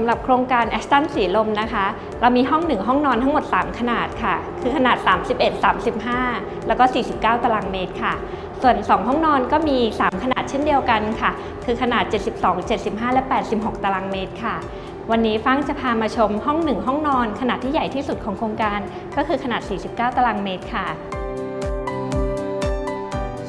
ำหรับโครงการแอสตันสีลมนะคะ เรามีห้อง1ห้องนอนทั้งหมด 3 ขนาดค่ะ คือขนาด 31 35 แล้วก็ 49 ตารางเมตรค่ะ ส่วน 2 ห้องนอนก็มี 3 ขนาดเช่นเดียวกันค่ะ คือขนาด 72 75 และ 86 ตารางเมตรค่ะ วันนี้ฟังจะพามาชมห้อง1ห้องนอน ขนาดที่ใหญ่ที่สุดของโครงการ ก็คือขนาด 49 ตารางเมตรค่ะ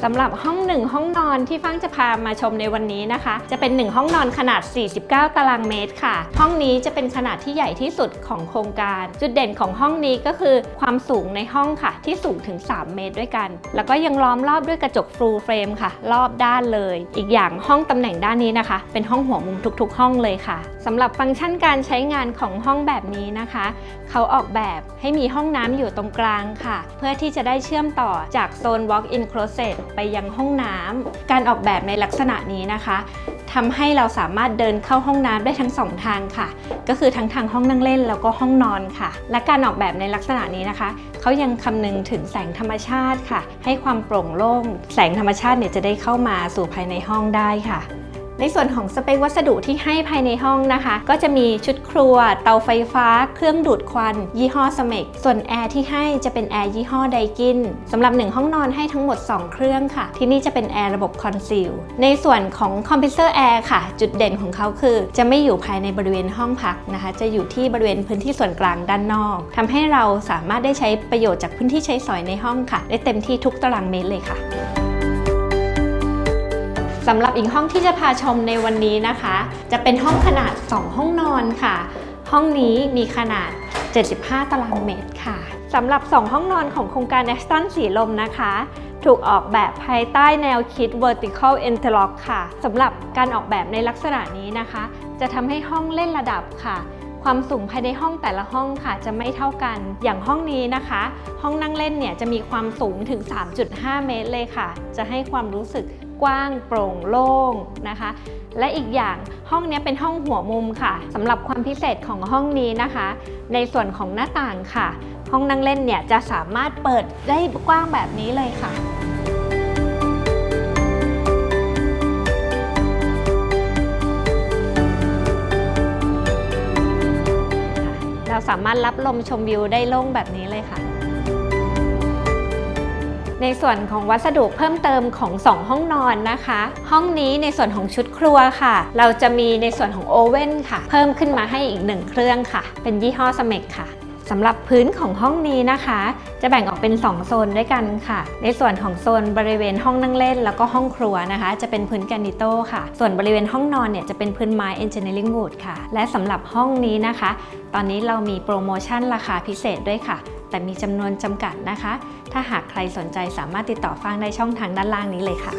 สำหรับห้องหนึ่งห้องนอนที่ฟังจะพามาชมในวันนี้นะคะ จะเป็น 1 ห้องนอนขนาด 49 ตารางเมตรค่ะ ห้องนี้จะเป็นขนาดที่ใหญ่ที่สุดของโครงการ จุดเด่นของห้องนี้ก็คือความสูงในห้องค่ะ ที่สูงถึง 3 เมตรด้วยกัน แล้วก็ยังล้อมรอบด้วยกระจกฟูลเฟรมค่ะ รอบด้านเลย อีกอย่างห้องตำแหน่งด้านนี้นะคะ เป็นห้องหัวมุมทุก ๆ ห้องเลยค่ะสำหรับฟังก์ชันการใช้งานของห้องแบบนี้นะคะ เขาออกแบบให้มีห้องน้ำอยู่ตรงกลางค่ะ เพื่อที่จะได้เชื่อมต่อจากโซน walk-in closet ไปยังห้องน้ำการออกแบบในลักษณะนี้นะคะทำให้เราสามารถเดินเข้าห้องน้ำได้ทั้งสองทางค่ะ ก็คือทั้งทางห้องนั่งเล่นแล้วก็ห้องนอนค่ะ และการออกแบบในลักษณะนี้นะคะเขายังคำนึงถึงแสงธรรมชาติค่ะ ให้ความโปร่งโล่ง แสงธรรมชาติเนี่ยจะได้เข้ามาสู่ภายในห้องได้ค่ะ ในส่วนของสเปควัสดุที่ให้ภายในห้องนะคะ ก็จะมีชุดครัว เตาไฟฟ้า เครื่องดูดควัน ยี่ห้อสเมกส่วนแอร์ที่ให้จะเป็นแอร์ยี่ห้อไดกินสำหรับ 1 ห้องนอนให้ทั้งหมด 2 เครื่องค่ะ ที่นี่จะเป็นแอร์ระบบคอนซีลในส่วนของคอมเพรสเซอร์แอร์ค่ะ จุดเด่นของเขาคือ จะไม่อยู่ภายในบริเวณห้องพักนะคะ จะอยู่ที่บริเวณพื้นที่ส่วนกลางด้านนอกทำให้เราสามารถได้ใช้ประโยชน์จากพื้นที่ใช้สอยในห้องค่ะ ได้เต็มที่ทุกตารางเมตรเลยค่ะ สำหรับอีกห้องที่จะพาชมในวันนี้นะคะ จะเป็นห้องขนาด 2 ห้องนอนค่ะ ห้องนี้มีขนาด 75 ตารางเมตรค่ะสำหรับ 2 ห้องนอนของโครงการ a s t o n สีลมนะคะ ถูกออกแบบภายใต้แนวคิด vertical interlock ค่ะสำหรับการออกแบบในลักษณะนี้นะคะ จะทำให้ห้องเล่นระดับค่ะ ความสูงภายในห้องแต่ละห้องค่ะ จะไม่เท่ากันอย่างห้องนี้นะคะ ห้องนั่งเล่นเนี่ยจะมีความสูงถึง 3.5 เมตรเลยค่ะ จะให้ความรู้สึก กว้างโปร่งโล่งนะคะ และอีกอย่างห้องนี้เป็นห้องหัวมุมค่ะสำหรับความพิเศษของห้องนี้นะคะ ในส่วนของหน้าต่างค่ะ ห้องนั่งเล่นเนี่ยจะสามารถเปิดได้กว้างแบบนี้เลยค่ะเราสามารถรับลมชมวิวได้โล่งแบบนี้เลยค่ะ ในส่วนของวัสดุเพิ่มเติมของ 2 ห้องนอนนะคะ ห้องนี้ในส่วนของชุดครัวค่ะ เราจะมีในส่วนของโอเว่นค่ะ เพิ่มขึ้นมาให้อีก1เครื่องค่ะ เป็นยี่ห้อสเมกค่ะ สำหรับพื้นของห้องนี้นะคะ จะแบ่งออกเป็น 2 โซนด้วยกันค่ะ ในส่วนของโซนบริเวณห้องนั่งเล่น แล้วก็ห้องครัวนะคะ จะเป็นพื้นแกรนิโตค่ะ ส่วนบริเวณห้องนอนเนี่ยจะเป็นพื้นไม้ Engineering Wood ค่ะ และสำหรับห้องนี้นะคะ ตอนนี้เรามีโปรโมชั่นราคาพิเศษด้วยค่ะ แต่มีจำนวนจำกัดนะคะ ถ้าหากใครสนใจสามารถติดต่อฟังได้ช่องทางด้านล่างนี้เลยค่ะ